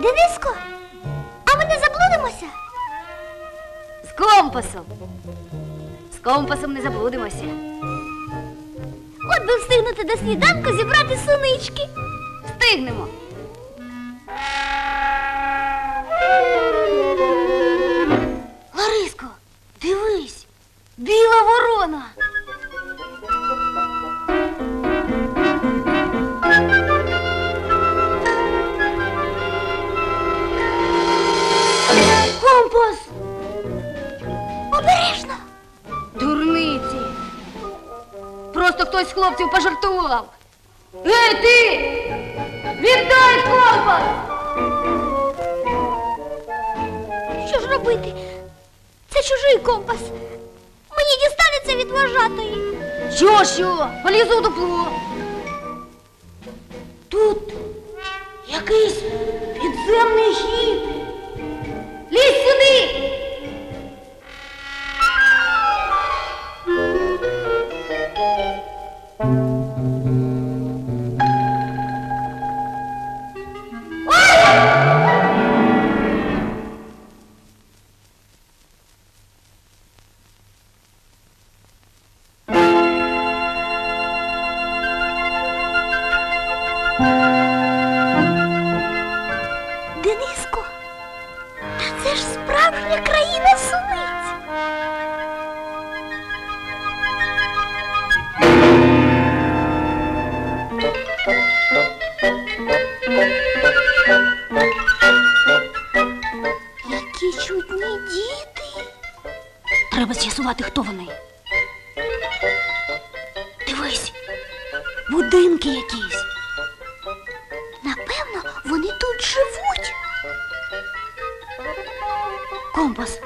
Дениско, а ми не заблудимося? З компасом. З компасом не заблудимося. От би встигнути до сніданку зібрати сунички. Встигнемо. Обережно! Дурниці! Просто хтось з хлопців пожартував. Ну Гей, ти! Віддай компас! Що ж робити? Це чужий компас. Мені дістанеться від вважатої. Що, що? Полізу в дупло. Тут якийсь підземний хід. Лізь сюди! чутні діти. Треба з'ясувати, хто вони. Дивись, будинки якісь. Напевно, вони тут живуть. Компас.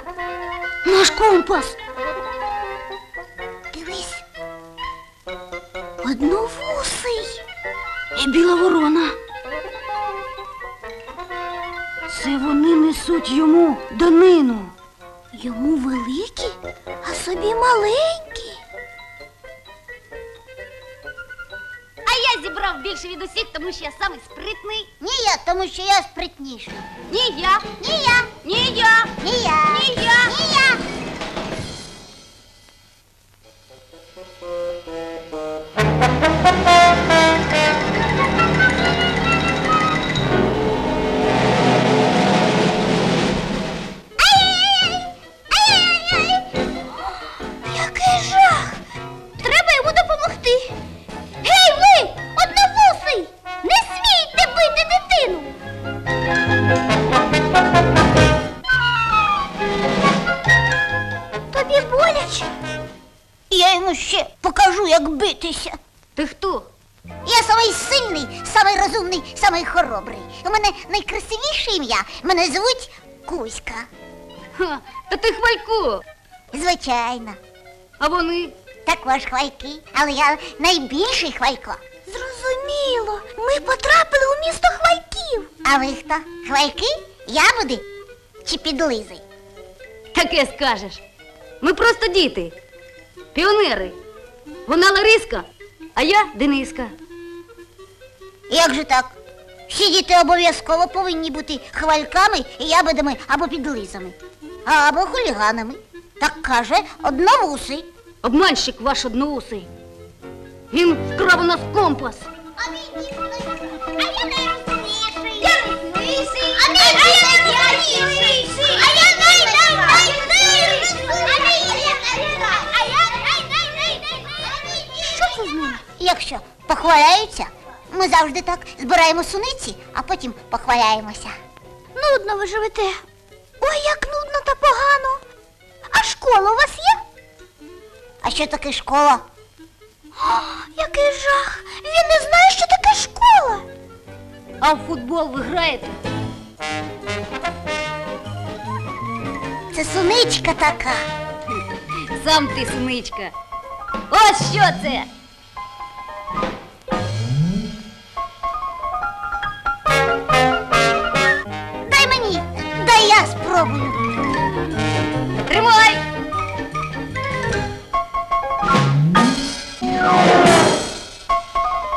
Наш компас. Дивись. Одновусий і біла ворона. несуть йому данину. Йому великі, а собі маленькі. А я зібрав більше від усіх, тому що я самий спритний. Ні я, тому що я спритніша. Ні я. Ні я. Ні я. Ні я. Ні я. Ні я. ще покажу, як битися. Ти хто? Я самий сильний, самий розумний, самий хоробрий. У мене найкрасивіше ім'я. Мене звуть Кузька. Ха, та ти хвалько. Звичайно. А вони? Також хвайки, але я найбільший хвалько. Зрозуміло. Ми потрапили у місто хвальків. А ви хто? Хвайки? Ябуди чи підлизи? Таке скажеш. Ми просто діти. Піонери. Вона Лариска, а я Дениска. Як же так? Всі діти обов'язково повинні бути хвальками, ябедами або підлизами. Або хуліганами. Так каже одновусий. Обманщик ваш одноусий. Він вкрав у нас компас. А він А я найрозумніший. Я найсміший. А він найрозумніший. з ним? Якщо похваляються, ми завжди так збираємо суниці, а потім похваляємося. Нудно ви живете. Ой, як нудно та погано. А школа у вас є? А що таке школа? О, який жах! Він не знає, що таке школа. А в футбол ви граєте? Це суничка така. Сам ти суничка. Ось що це! Тримай!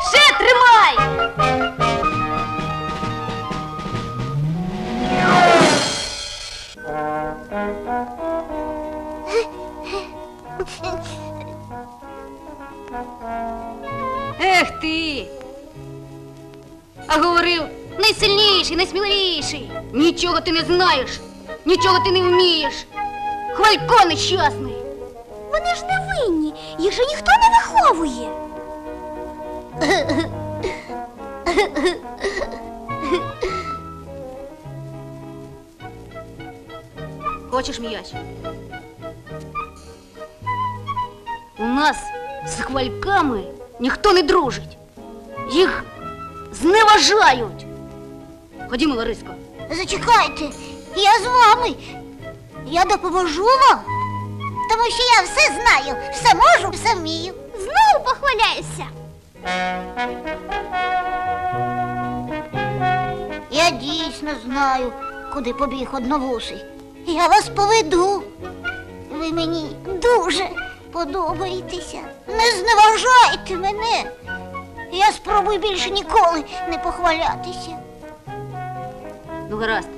Ще тримай! Ех ти! А говорив, найсильніший, найсміливіший. Нічого ти не знаєш, нічого ти не вмієш. Хвалько нещасний. Вони ж не винні, їх же ніхто не виховує. Хочеш м'яч? У нас з хвальками ніхто не дружить. Їх зневажають. Ходімо, Лариско. Зачекайте, я з вами. Я допоможу вам. Тому що я все знаю, все можу, все вмію. Знову похваляєшся. Я дійсно знаю, куди побіг одновусий. Я вас поведу. Ви мені дуже подобаєтеся. Не зневажайте мене. Я спробую більше ніколи не похвалятися. Ну, гаразд.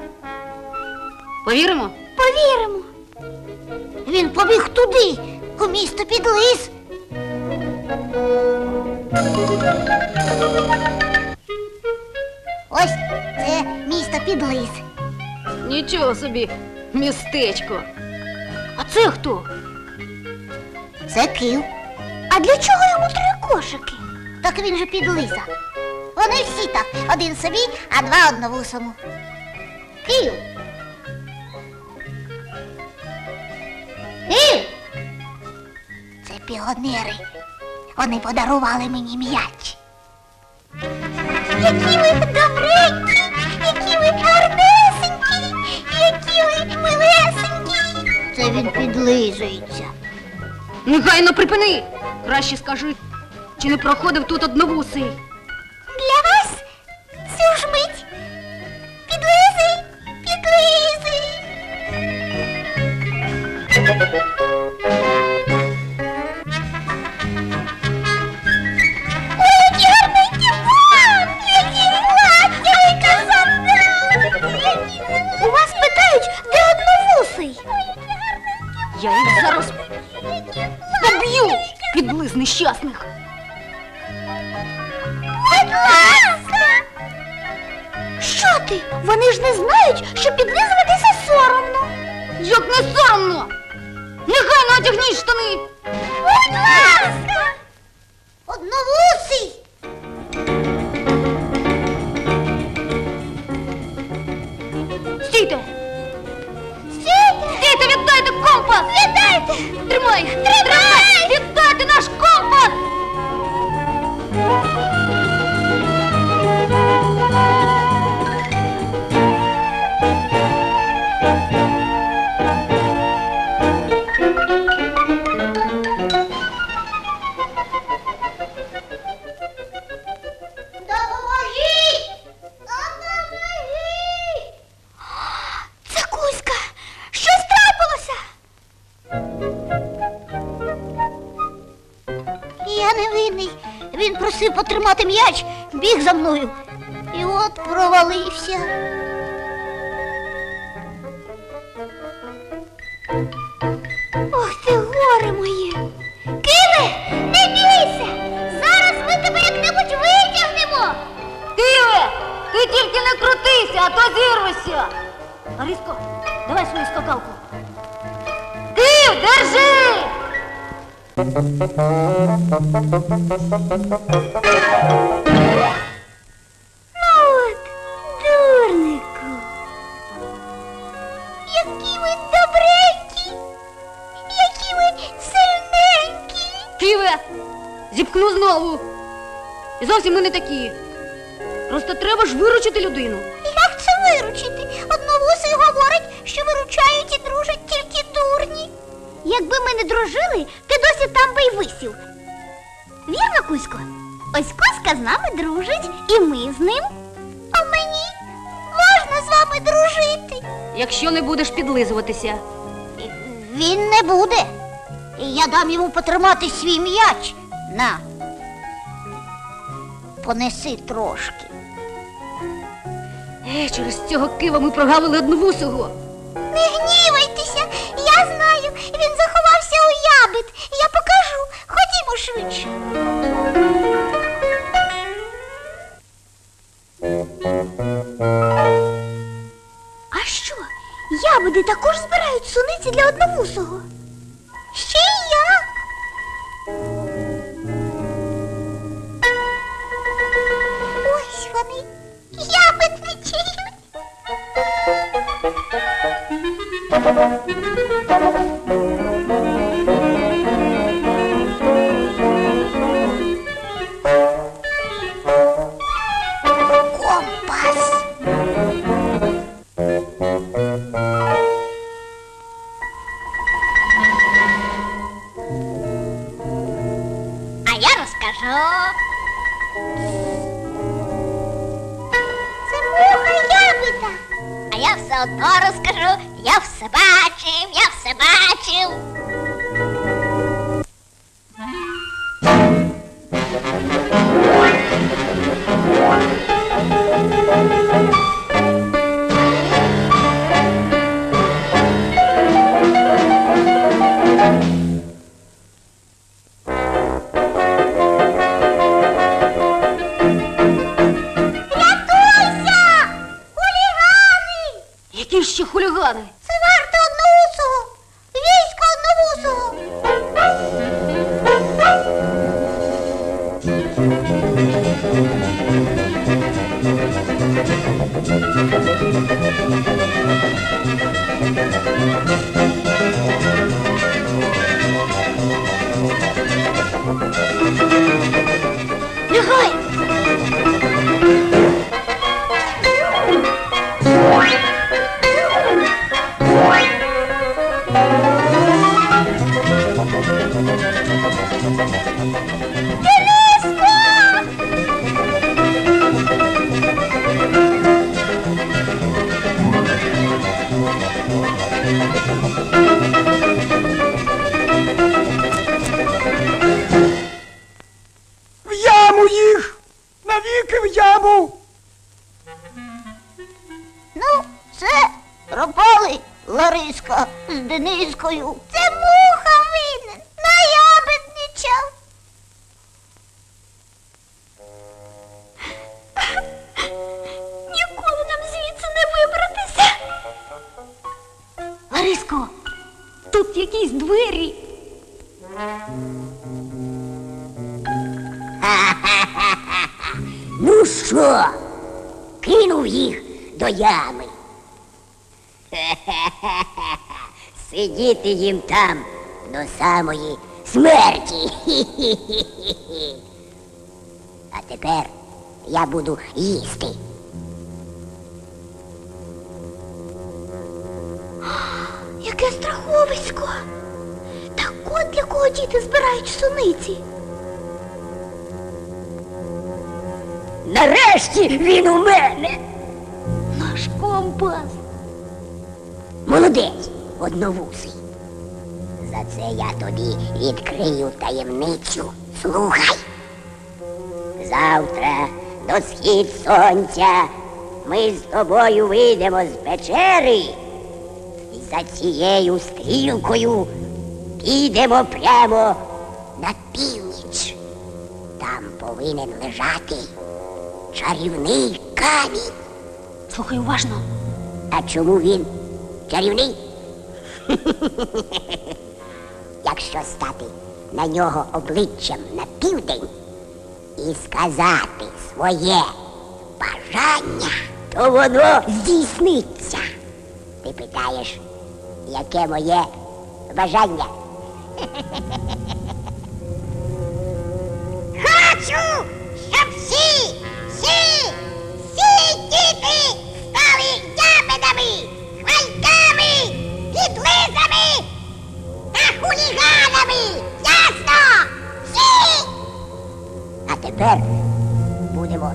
Повіримо? Повіримо. Він побіг туди, у місто під лис. Ось це місто під лис. Нічого собі, містечко. А це хто? Це кив. А для чого йому три кошики? Так він же під лиса. Вони всі так, один собі, а два одновусому. Кив. Кив. Це піонери. Вони подарували мені м'яч. Які ви добренькі, які ви гарнесенькі, які ви милесенькі. Це він підлизується. Негайно припини! Краще скажи, чи не проходив тут одновусий? Просив потримати м'яч, біг за мною. І от провалився. Ну от, дурнику! Які ви добренькі! Які ви сильненькі! Киве! Зіпкну знову. І зовсім ми не такі. Просто треба ж виручити людину. Як це виручити? Одновусий говорить, що виручають і дружать тільки дурні. Якби ми не дружили, ти там би й висів. Вірно, Кузько? Ось Кузька з нами дружить, і ми з ним. А мені можна з вами дружити. Якщо не будеш підлизуватися. Він не буде. Я дам йому потримати свій м'яч. На. Понеси трошки. Е, через цього кива ми прогавили одновусого. Не гнівайтеся, я знаю, він заховався у. Я покажу. Ходімо швидше. А що? Ябеди також збирають суниці для одновусого. Ще й як. Ось вони, ябедничі. Все одно розкажу. Я все бачив, я все бачив. Thank you. Лариско, тут якісь двері. Ну що, кинув їх до ями. Сидіти їм там до самої смерті. А тепер я буду їсти. Яке! Так от для кого діти збирають суниці. Нарешті він у мене. Наш компас. Молодець, одновусий. За це я тобі відкрию таємницю. Слухай. Завтра до схід сонця ми з тобою вийдемо з печери за цією стрілкою підемо прямо на північ. Там повинен лежати чарівний камінь. Слухай уважно. А чому він чарівний? Якщо стати на нього обличчям на південь і сказати своє бажання, то воно здійсниться. Ти питаєш, яке моє бажання. Хочу, щоб всі, всі, всі діти стали ябедами, хвальками, підлизами та хуліганами. Ясно? Всі! А тепер будемо.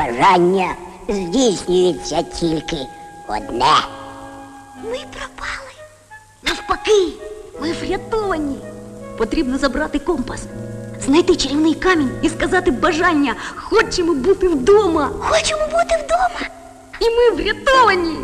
Бажання здійснюється тільки одне. Ми пропали. Навпаки, ми врятовані. Потрібно забрати компас, знайти чарівний камінь і сказати бажання. Хочемо бути вдома. Хочемо бути вдома. І ми врятовані.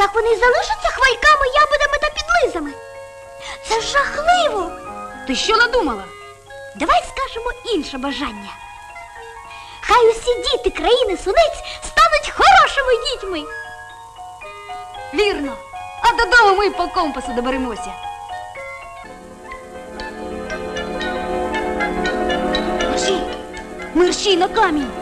Так вони залишаться хвальками, ябедами та підлизами. Це жахливо. Ти що надумала? Давай скажемо інше бажання. Хай усі діти країни сунець стануть хорошими дітьми. Вірно. А додому ми по компасу доберемося. Мерщій! Мерщій на камінь!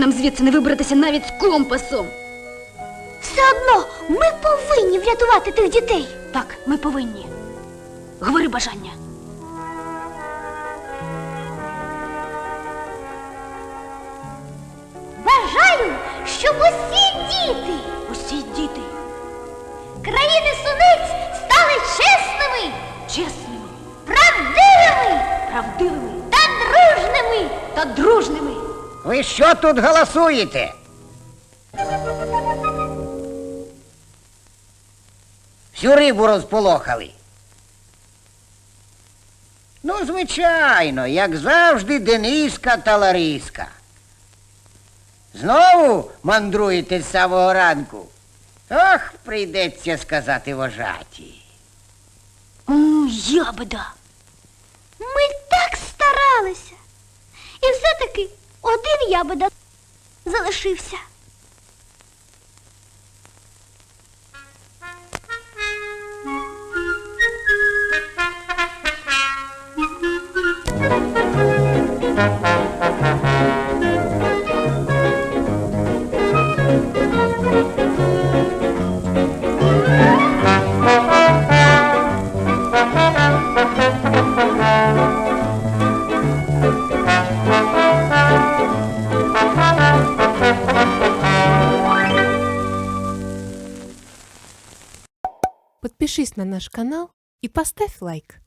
Нам звідси не вибратися навіть з компасом. Все одно ми повинні врятувати тих дітей. Так, ми повинні. Говори бажання. Бажаю, щоб усі діти Усі діти країни сунець стали чесними, чесними, правдивими правдивими та дружними. та дружними. Ви що тут голосуєте? Всю рибу розполохали. Ну, звичайно, як завжди, Дениска та Лариска. Знову мандруєте з самого ранку. Ох, прийдеться сказати вожаті. Ябеда. Ми так старалися. І все-таки один ябеда залишився. Подпишись на наш канал и поставь лайк.